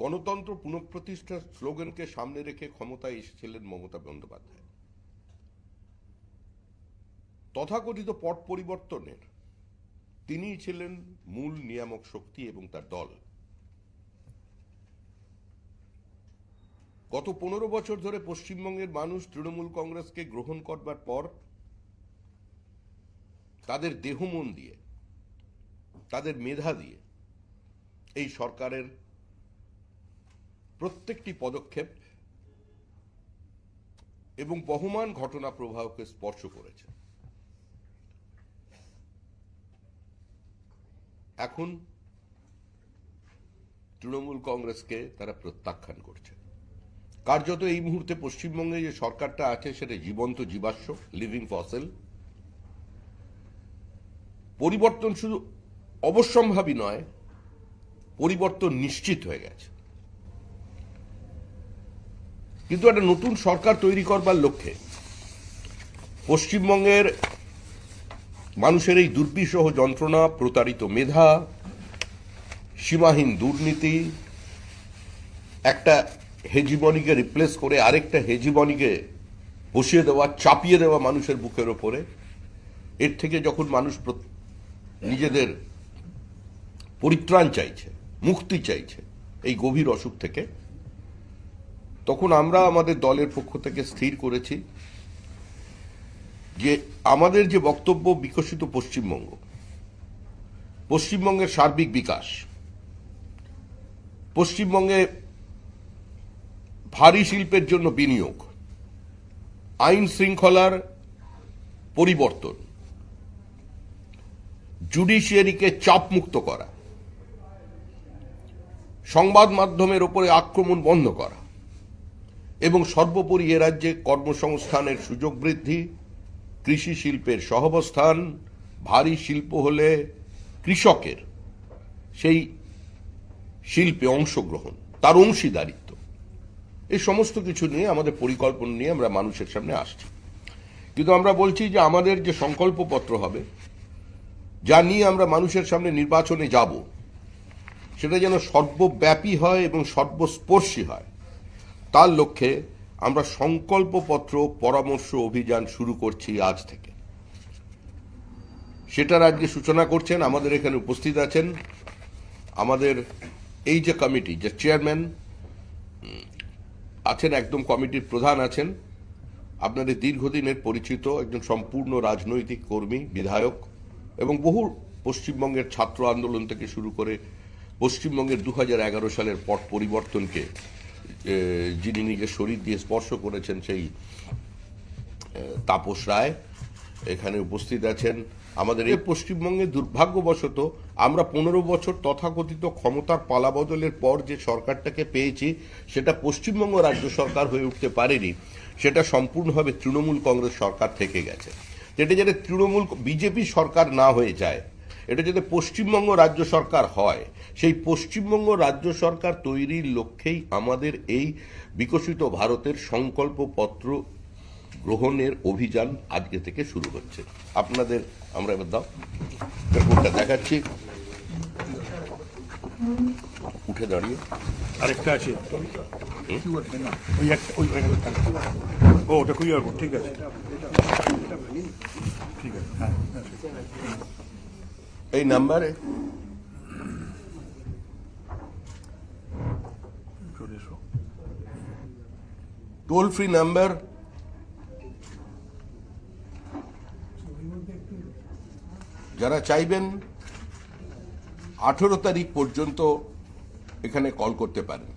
গণতন্ত্র পুনঃপ্রতিষ্ঠার স্লোগানকে সামনে রেখে ক্ষমতায় এসেছিলেন মমতা বন্দ্যোপাধ্যায়। তথাকথিত পট পরিবর্তনের তিনিই ছিলেন মূল নিয়ামক শক্তি এবং তার দল। গত পনেরো বছর ধরে পশ্চিমবঙ্গের মানুষ তৃণমূল কংগ্রেসকে গ্রহণ করবার পর তাদের দেহমন দিয়ে, তাদের মেধা দিয়ে এই সরকারের প্রত্যেকটি পদক্ষেপ এবং বহমান ঘটনা প্রবাহকে স্পর্শ করেছে। এখন তৃণমূল কংগ্রেসকে তারা প্রত্যাখ্যান করছে। কার্যত এই মুহূর্তে পশ্চিমবঙ্গে যে সরকারটা আছে, সেটা জীবন্ত জীবাশ্ম লিভিং ফসেল পরিবর্তন শুধু অবশ্যম্ভাবী নয়, পরিবর্তন নিশ্চিত হয়ে গেছে। কিন্তু একটা নতুন সরকার তৈরি করবার লক্ষ্যে পশ্চিমবঙ্গের মানুষের এই দুর্বিষহ যন্ত্রণা, প্রতারিত মেধা, সীমাহীন দুর্নীতি, একটা হেজিবনিকে রিপ্লেস করে আরেকটা হেজিবনিকে বসিয়ে দেওয়া, চাপিয়ে দেওয়া মানুষের বুকের ওপরে, এর থেকে যখন মানুষ নিজেদের পরিত্রাণ চাইছে, মুক্তি চাইছে, এই গভীর অসুখ থেকে তখন আমরা আমাদের দলের পক্ষ থেকে স্থির করেছি যে আমাদের যে বক্তব্য বিকশিত পশ্চিমবঙ্গ, পশ্চিমবঙ্গের সার্বিক বিকাশ, পশ্চিমবঙ্গে ভারী শিল্পের জন্য বিনিয়োগ, আইন শৃঙ্খলার পরিবর্তন, জুডিশিয়ারিকে চাপমুক্ত করা, সংবাদ মাধ্যমের ওপরে আক্রমণ বন্ধ করা এবং সর্বোপরি এ রাজ্যে কর্মসংস্থানের সুযোগ বৃদ্ধি, কৃষি শিল্পের সহবস্থান, ভারী শিল্প হলে কৃষকের সেই শিল্পে অংশগ্রহণ, তার অংশীদারিত্ব। এই সমস্ত কিছু নিয়ে, আমাদের পরিকল্পনা নিয়ে আমরা মানুষের সামনে আসছি। কিন্তু আমরা বলছি যে আমাদের যে সংকল্পপত্র হবে, যা নিয়ে আমরা মানুষের সামনে নির্বাচনে যাব, সেটা যেন সর্বব্যাপী হয় এবং সর্বস্পর্শী হয়। তার লক্ষ্যে আমরা সংকল্পপত্র, পরামর্শ, অভিযান শুরু করছি আজ থেকে। সেটার আজকে সূচনা করছেন, আমাদের এখানে উপস্থিত আছেন আমাদের এই যে কমিটি, যে চেয়ারম্যান আছেন একদম কমিটির প্রধান আছেন। আপনাদের দীর্ঘদিনের পরিচিত একজন সম্পূর্ণ রাজনৈতিক কর্মী, বিধায়ক এবং বহু পশ্চিমবঙ্গের ছাত্র আন্দোলন থেকে শুরু করে পশ্চিমবঙ্গের দু হাজার এগারো সালের পট পরিবর্তনকে যিনি নিজের শরীর দিয়ে স্পর্শ করেছেন সেই তাপস রায় এখানে উপস্থিত আছেন। আমাদের এই পশ্চিমবঙ্গে দুর্ভাগ্যবশত আমরা পনেরো বছর তথাকথিত ক্ষমতার পালাবদলের পর যে সরকারটাকে পেয়েছি, সেটা পশ্চিমবঙ্গ রাজ্য সরকার হয়ে উঠতে পারেনি। সেটা সম্পূর্ণভাবে তৃণমূল কংগ্রেস সরকার থেকে গেছে। যেটা যাতে তৃণমূল, বিজেপি সরকার না হয়ে যায় এটা যদি পশ্চিমবঙ্গ রাজ্য সরকার হয়, সেই পশ্চিমবঙ্গ রাজ্য সরকার তৈরির লক্ষ্যেই আমাদের এই বিকশিত ভারতের সংকল্পপত্র গ্রহণের অভিযান আজকে থেকে শুরু হচ্ছে। আপনাদের, আমরা এবার দাও পেপারটা দেখাচ্ছি। উঠে দাঁড়িয়ে। আরেকটা আছে। ও, ওটা কোড, ঠিক আছে। ঠিক আছে হ্যাঁ হ্যাঁ। এই নাম্বারে? টোল ফ্রি নাম্বার যারা চাইবেন আঠেরো তারিখ পর্যন্ত এখানে কল করতে পারেন।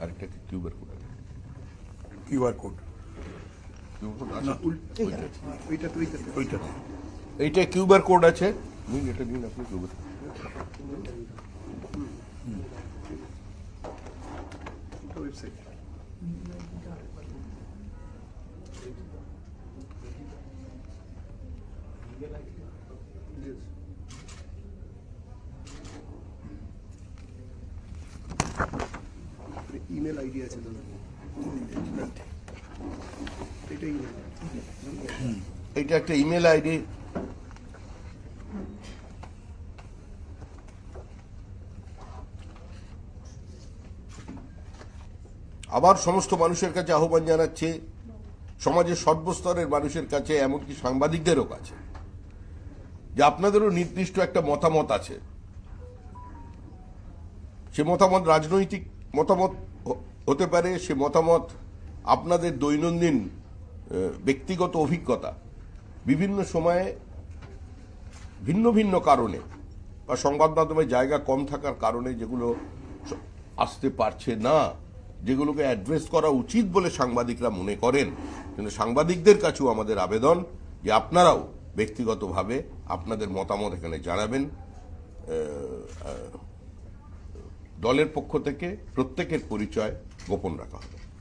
আরেকটা কিউবার কোড আছে। কিউআর কোড এইটা কিউবার কোড আছে। নিন এটা নিন আপনি কিউবার ইমেল আইডি আছে দাদা। এটা ইমেল একটা ইমেল আইডি আবার সমস্ত মানুষের কাছে আহ্বান জানাচ্ছে, সমাজের সর্বস্তরের মানুষের কাছে, এমনকি সাংবাদিকদেরও কাছে, যে আপনাদেরও নির্দিষ্ট একটা মতামত আছে। সে মতামত রাজনৈতিক মতামত হতে পারে, সে মতামত আপনাদের দৈনন্দিন ব্যক্তিগত অভিজ্ঞতা, বিভিন্ন সময়ে ভিন্ন ভিন্ন কারণে বা সংবাদ মাধ্যমে জায়গা কম থাকার কারণে যেগুলো আসতে পারছে না। যেগুলোকে অ্যাড্রেস করা উচিত বলে সাংবাদিকরা মনে করেন। কিন্তু সাংবাদিকদের কাছেও আমাদের আবেদন যে আপনারাও ব্যক্তিগতভাবে আপনাদের মতামত এখানে জানাবেন। দলের পক্ষ থেকে প্রত্যেকের পরিচয় গোপন রাখা হবে।